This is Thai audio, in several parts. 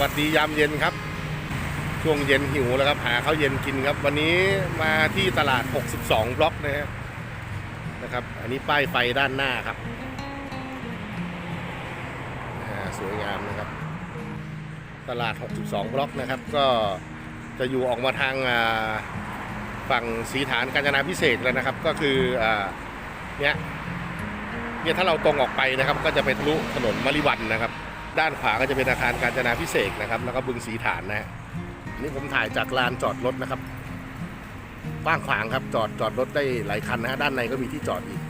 วัสดียามเย็นครับ ช่วงเย็นหิวแล้วครับหาข้าวเย็นกินครับ วันนี้มาที่ตลาด 62 บล็อกนะฮะนะครับ อันนี้ป้ายไฟด้านหน้าครับสวยงามนะครับ ตลาด 62 บล็อกนะครับ ก็จะอยู่ออกมาทางฝั่งสีฐานกาญจนาพิเศษกแล้วนะครับ ก็คือเนี่ยเนี่ยถ้าเราตรงออกไปนะครับ ก็จะไปทะลุถนนมริวันนะครับ ด้านขวาก็จะเป็นอาคารการจนาพิเศษนะครับ แล้วก็บึงสีฐานนะฮะนี่ผมถ่ายจากลานจอดรถนะครับกว้างขวางครับจอดจอดรถได้หลายคันนะฮะด้านในก็มีที่จอดอีก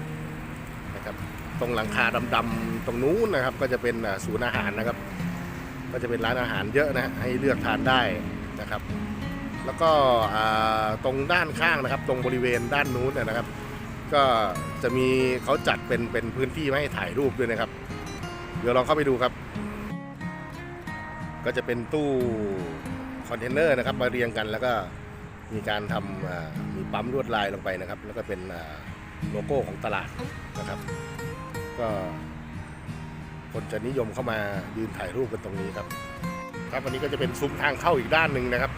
นะครับ ตรงหลังคาดำๆตรงนู้นนะครับ ก็จะเป็นศูนย์อาหารนะครับ ก็จะเป็นร้านอาหารเยอะนะฮะให้เลือกทานได้นะครับ แล้วก็ตรงด้านข้างนะครับ ตรงบริเวณด้านนู้นนยนะครับ ก็จะมีเขาจัดเป็นเป็นพื้นที่ไว้ให้ถ่ายรูปด้วยนะครับ เดี๋ยวลองเข้าไปดูครับ ก็จะเป็นตู้คอนเทนเนอร์นะครับมาเรียงกันแล้วก็มีการทำมีปั๊มลวดลายลงไปนะครับ แล้วก็เป็นโลโก้ของตลาดนะครับ ก็คนจะนิยมเข้ามายืนถ่ายรูปกันตรงนี้ครับ ครับวันนี้ก็จะเป็นซุ้มทางเข้าอีกด้านหนึ่งนะครับ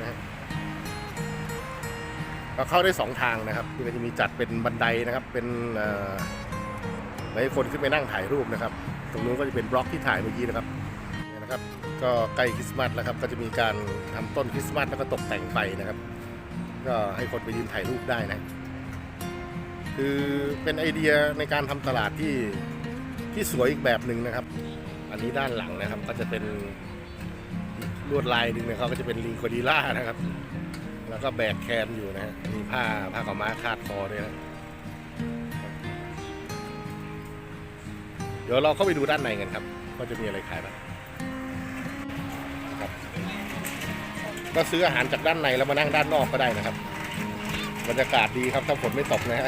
นะฮะก็เข้าได้สองทางนะครับที่ก็จะมีจัดเป็นบันไดนะครับ เป็นให้คนขึ้นไปนั่งถ่ายรูปนะครับ ตรงนู้นก็จะเป็นบล็อกที่ถ่ายเมื่อกี้นะครับ นะครับ ก็ใกล้คริสต์มาสแล้วครับ ก็จะมีการทำต้นคริสต์มาสแล้วก็ตกแต่งไฟนะครับ ก็ให้คนไปยืนถ่ายรูปได้นะ คือเป็นไอเดียในการทำตลาดที่ที่สวยอีกแบบหนึ่งนะครับ อันนี้ด้านหลังนะครับ ก็จะเป็นลวดลายหนึ่งนะครับก็จะเป็นลิงโคดีล่านะครับ แล้วก็แบกแคนอยู่นะฮะมีผ้าผ้าขาวม้าคาดคอด้วยนะเดี๋ยวเราเข้าไปดูด้านในกันครับว่าจะมีอะไรขายบ้าง ก็ซื้ออาหารจากด้านในแล้วมานั่งด้านนอกก็ได้นะครับ บรรยากาศดีครับถ้าฝนไม่ตกนะฮะ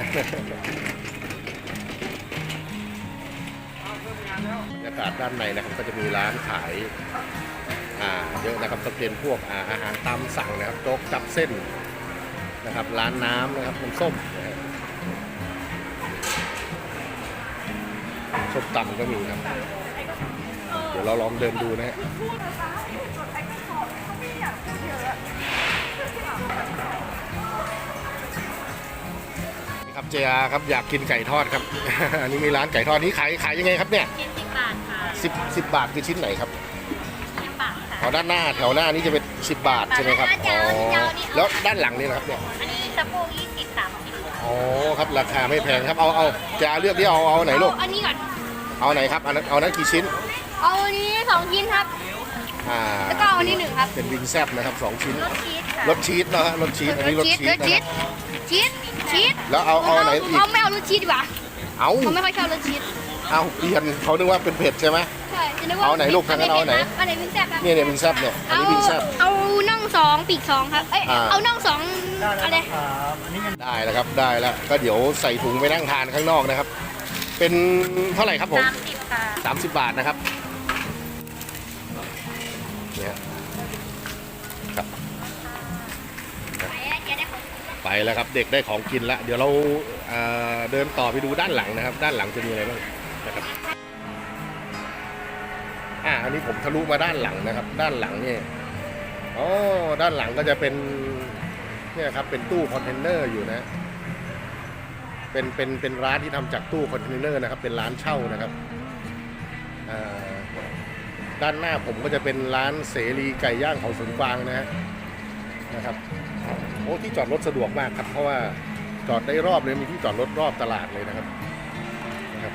บรรยากาศด้านในนะครับ ก็จะมีร้านขายอ่าเยอะนะครับจะเป็นพวกอาอาหารตามสั่งนะครับโจ๊กจับเส้นนะครับ ร้านน้ำนะครับน้ำส้มนะฮะส้มตำก็มีครับ เดี๋ยวเราลองเดินดูนะฮะ นี่ครับเจอาครับอยากกินไก่ทอดครับ อันนี้มีร้านไก่ทอดนี้ขายขายยังไงครับเนี่ยชิ้นสิบบาทค่ะสิบสิบบาทคือชิ้นไหนครับสิบบาทค่ะอ๋อด้านหน้าแถวหน้านี่จะเป็นสิบบาทใช่ไหมครับอ๋อแล้วด้านหลังนี่นะครับเนี่ยอันนี้สะโพกยี่สิบสามสิบอ๋อครับราคาไม่แพงครับเอาเอาจะเลือกที่เอาเอาไหนลูกอันนี้ก่อนเอาไหนครับอันนั้นเอานั้นกี่ชิ้น เอาอันนี้สองชิ้นครับ อ่าแล้วก็เอาอันนี้หนึ่งครับ เป็นวิงแซบนะครับสองชิ้นรสชีสค่ะรสชีสนะฮะรสชีสอันนี้รสชีสรนะสคชีรัสบชีสชีสแล้วเอาเอาไหนอีก เขาไม่เอารสชีสดีกว่าเอาเขาไม่ค่อยชอบรสชีสเอาเปลี่ยนเขานึกว่าเป็นเผ็ดใช่ไหม ใช่จะนึกว่าเอาไหนลูกทางนั้นเอาไหนอันไหนวิงแซ่บครับ เนี่ยเนี่ยวิงแซบเนี่ยอันเอานี้วิงแซบ เอาน่องสองปีกสองครับ เอ้ย อ่า เอาน่องสองอะไร ได้แล้วครับได้แล้วก็เดี๋ยวใส่ถุงไปนั่งทานข้างนอกนะครับ เป็นเท่าไหร่ครับผม สามสิบค่ะ 30 บาทนะครับ เนี่ยครับไหนอะเจ๊ได้ของไปแล้วครับเด็กได้ของกินแล้วเดี๋ยวเราเอ่อเดินต่อไปดูด้านหลังนะครับ ด้านหลังจะมีอะไรบ้างนะครับอ่าอันนี้ผมทะลุมาด้านหลังนะครับ ด้านหลังเนี่ยอ๋อด้านหลังก็จะเป็นเนี่ยครับเป็นตู้คอนเทนเนอร์อยู่นะ เป็นเป็นเป็นร้านที่ทำจากตู้คอนเทนเนอร์นะครับ เป็นร้านเช่านะครับอ่า ด้านหน้าผมก็จะเป็นร้านเสรีไก่ย่างเขาสวนกวางนะฮะนะครับโอ้ที่จอดรถสะดวกมากครับ เพราะว่าจอดได้รอบเลยมีที่จอดรถรอบตลาดเลยนะครับนะครับ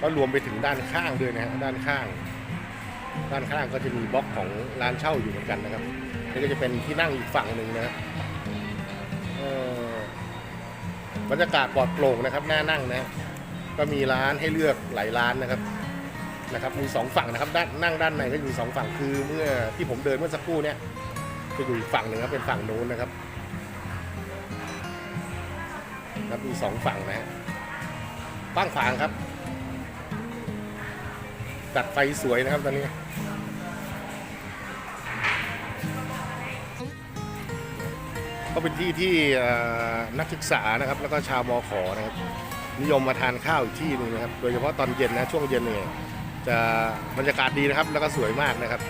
ก็รวมไปถึงด้านข้างด้วยนะฮะด้านข้าง ด้านข้างก็จะมีบล็อกของร้านเช่าอยู่เหมือนกันนะครับนี่ก็จะเป็นที่นั่งอีกฝั่งหนึ่งนะบรรยากาศปลอดโปร่งนะครับน่านั่งนะก็มีร้านให้เลือกหลายร้านนะครับ นะครับมีสองฝั่งนะครับด้านนั่งด้านในก็จะมีสองฝั่งคือเมื่อที่ผมเดินเมื่อสักครู่เนี่ยจะอยู่อีกฝั่งหนึ่งครับเป็นฝั่งโน้นนะครับครับมีสองฝั่งนะฮะกว้งขวางครับจัดไฟสวยนะครับตอนนี้ก็เป็นที่ที่นักศึกษานะครับแล้วก็ชาวมอขอนะครับนิยมมาทานข้าวอีกที่นึงนะครับ โดยเฉพาะตอนเย็นนะช่วงเย็นเนี่ย จะบรรยากาศดีนะครับ แล้วก็สวยมากนะครับ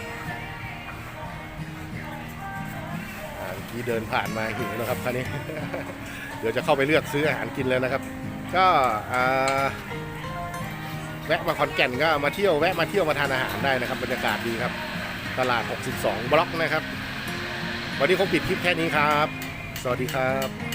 เมื่อกี้เดินผ่านมาหิวแล้วครับคราวนี้ เดี๋ยวจะเข้าไปเลือกซื้ออาหารกินแล้วนะครับ ก็แวะมาขอนแก่นก็มาเที่ยวแวะมาเที่ยวมาทานอาหารได้นะครับ บรรยากาศดีครับ ตลาด 62 บล็อกนะครับ วันนี้คงปิดคลิปแค่นี้ครับ สวัสดีครับ